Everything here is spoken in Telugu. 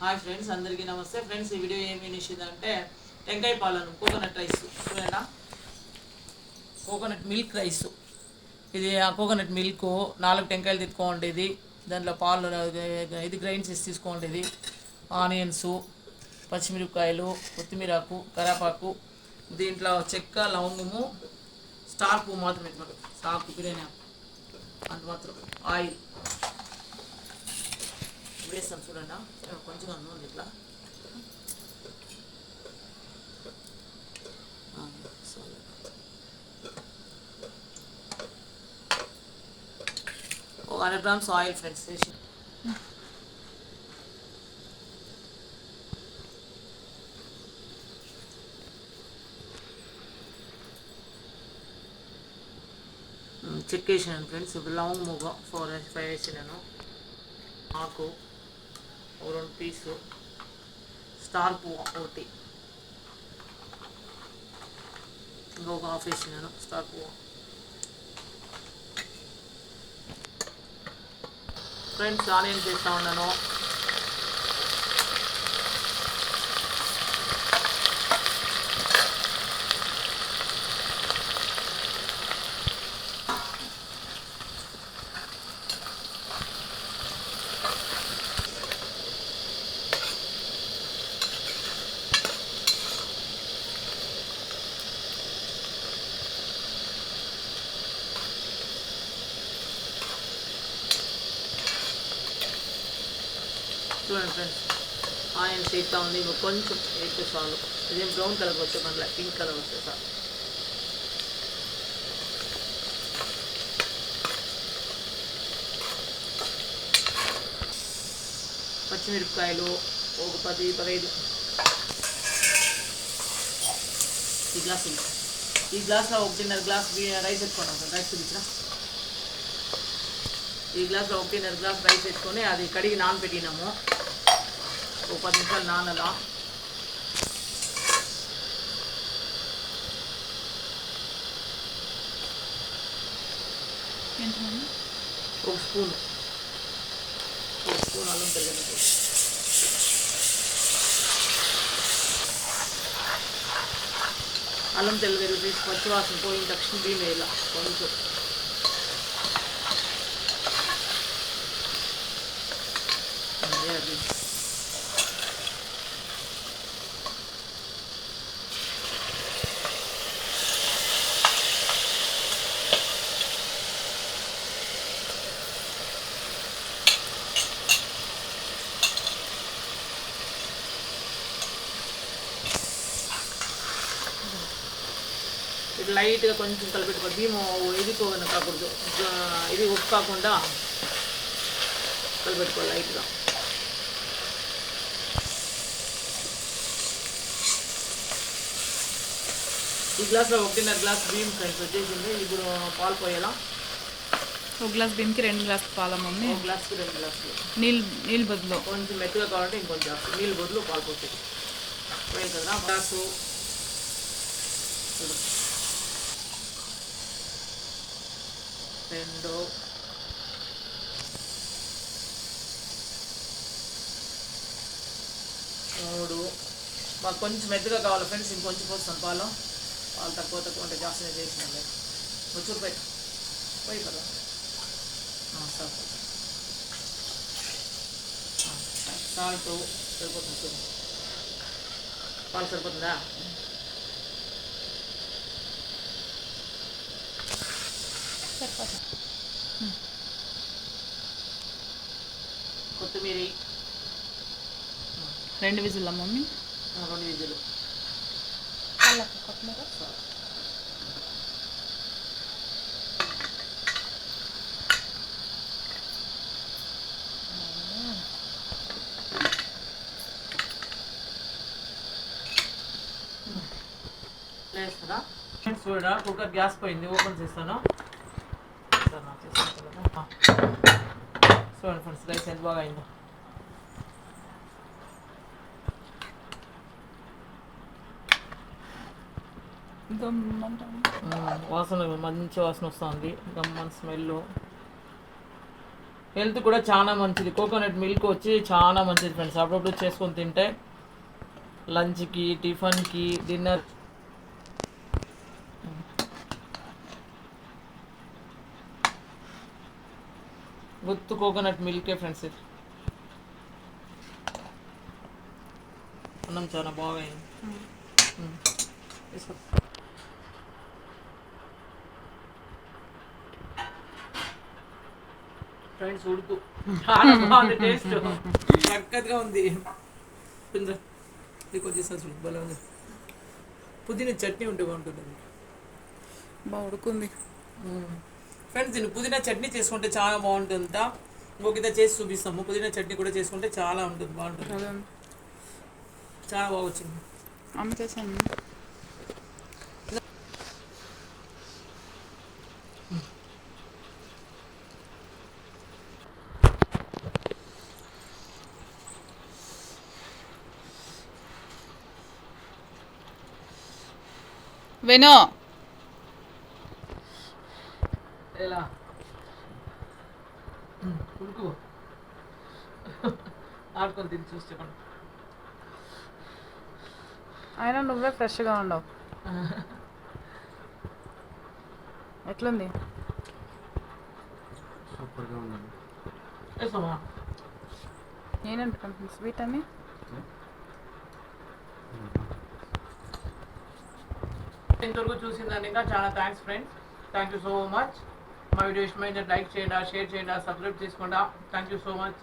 హాయ్ ఫ్రెండ్స్ అందరికీ నమస్తే. ఫ్రెండ్స్ ఈ వీడియో ఏమి నిషిదంటే టెంకాయ పాలను కోకోనట్ రైస్ చూడండి కోకోనట్ మిల్క్ రైస్ ఇది ఆ కోకోనట్ మిల్క్ నాలుగు టెంకాయలు తిట్టుకోండి ఇది దాంట్లో పాలు ఇది గ్రైండ్స్ చేసి తీసుకోండి ఇది ఆనియన్స్ పచ్చిమిరపకాయలు కొత్తిమీరాకు కరాపాకు దీంట్లో చెక్క లవంగము స్టార్ పువ్వు మాత్రం పెట్టుకోండి స్టార్ బిర్యానీ. అంత మాత్రం. ఆయిల్ వేస్తాం చూడండి ఆ, కొంచెం ఉంది ఇట్లా ఆ, సరే. ఒక హండ్రెడ్ గ్రామ్స్ ఆయిల్ ఫ్రెండ్స్ వేసి చెక్ వేసినాను ఫ్రెండ్స్ ఇప్పుడు లవంగ్ మూగ ఫోర్ ఫైవ్ వేసినాను ఆకు ఓ రెండు పీసు స్టార్ పువ్వు ఒకటి ఇంకొక హాఫ్ వేసినాను స్టార్ పువ్వు ఫ్రెండ్స్ ఆనియన్ చేస్తూ ఉన్నాను చూడండి ఫ్రెండ్స్ ఆనియన్ చేస్తూ ఉంది ఇంకా కొంచెం వేస్తే చాలు. ఇదేం బ్రౌన్ కలర్ వచ్చే పనిలే పింక్ కలర్ వస్తే చాలు. పచ్చిమిరపకాయలు ఒక పది పదహైదు. ఈ గ్లాస్ ఈ గ్లాస్లో ఒకటిన్నర glass rice rice sir. Rice చూపించిన ఈ గ్లాస్లో ఒకటిన్నర గ్లాస్ రైస్ వేసుకొని అది కడిగి నానబెట్టినాము. ఒక పది నిమిషాలు నానలా. ఒక స్పూన్. ఒక స్పూన్ అల్లం పెరిగిన అల్లం తెల్లగరి తీసి పచ్చివాసన పోయిన తక్షణం దీని వేయాల. కొంచెం అదే అది ఇది లైట్గా కొంచెం కలిపెట్టుకో బియ్యం ఎదికోని కాకూడదు. ఇది ఉప్పు కాకుండా కలిపెట్టుకో లైట్గా. ఈ గ్లాస్లో ఒకటిన్నర గ్లాస్ బియ్యం ఫ్రెండ్స్ వచ్చేసింది ఇప్పుడు పాలు పోయాలా? ఒక గ్లాస్ బియ్యంకి రెండు గ్లాస్ పాల మమ్మీ? ఒక గ్లాస్కి రెండు గ్లాసులు. నీళ్ళు నీళ్ళు బదులు. కొంచెం మెత్తగా కావాలంటే ఇంకొంచెం జాస్తి. నీళ్ళు బదులు పాలు పోతుంది పోయాలి కదా? గ్లాసు చూడు. రెండు మూడు మాకు కొంచెం మెత్తగా కావాలి ఫ్రెండ్స్ ఇంకొంచెం పోస్తాను పాలు. పాలు తక్కువ తక్కువ ఉంటే జాస్తిగా చేసినాలే. కొంచెం పోయి పోయి కదా ఆ, సాల్ట్ సరిపోతుంది పాలు సరిపోతుందా? కొత్తిమీర. రెండు విజుల మమ్మీ? రెండు విజులు. వేస్తారా ఫ్రెండ్స్ చూడ కుక్కర్ గ్యాస్ పోయింది ఓపెన్ చేస్తాను సార్ నాకు చేస్తాను కదా. ఆ. చూడండి ఫ్రెండ్స్ రైస్ ఎంత బాగా అయిందో వాసన మంచి వాసన వస్తుంది గమ్మన్ స్మెల్ హెల్త్ కూడా చాలా మంచిది కోకోనట్ మిల్క్ వచ్చి చాలా మంచిది ఫ్రెండ్స్ అప్పుడప్పుడు చేసుకొని తింటే లంచ్కి టిఫిన్కి డిన్నర్ గుత్తు కోకోనట్ మిల్కే ఫ్రెండ్స్ ఇది అన్నం చాలా బాగైంది. ఫ్రెండ్స్ ఉడుకు. చాలా బాగుంది టేస్ట్ చక్కగా ఉంది. చూడు భలే ఉంది. పుదీనా చట్నీ ఉంటే బాగుంటుంది. బాగా ఉడుకుంది. ఫ్రెండ్స్ దీన్ని పుదీనా చట్నీ చేసుకుంటే చాలా బాగుంటుందంట ఇంకొక చేసి చూపిస్తాము. పుదీనా చట్నీ కూడా చేసుకుంటే చాలా ఉంటుంది బాగుంటుంది. చాలా బాగా వచ్చింది. అమ్మ చేశాను. వెనో. ఎలా? ఉడుకు ఆడుకొని తిని చూసి చెప్పండి. అయినా నువ్వే ఫ్రెష్గా ఉండవు. ఎట్లుంది? సూపర్గా ఉందండి. నేనంటుకుంటున్నాను స్వీట్ అని ఇంతవరకు చూసిన ఇంకా చాలా thanks friends thank you so much మా వీడియో ఇష్టమైతే లైక్ చేయండి షేర్ చేయండి సబ్స్క్రైబ్ చేసుకోండి. Thank you so much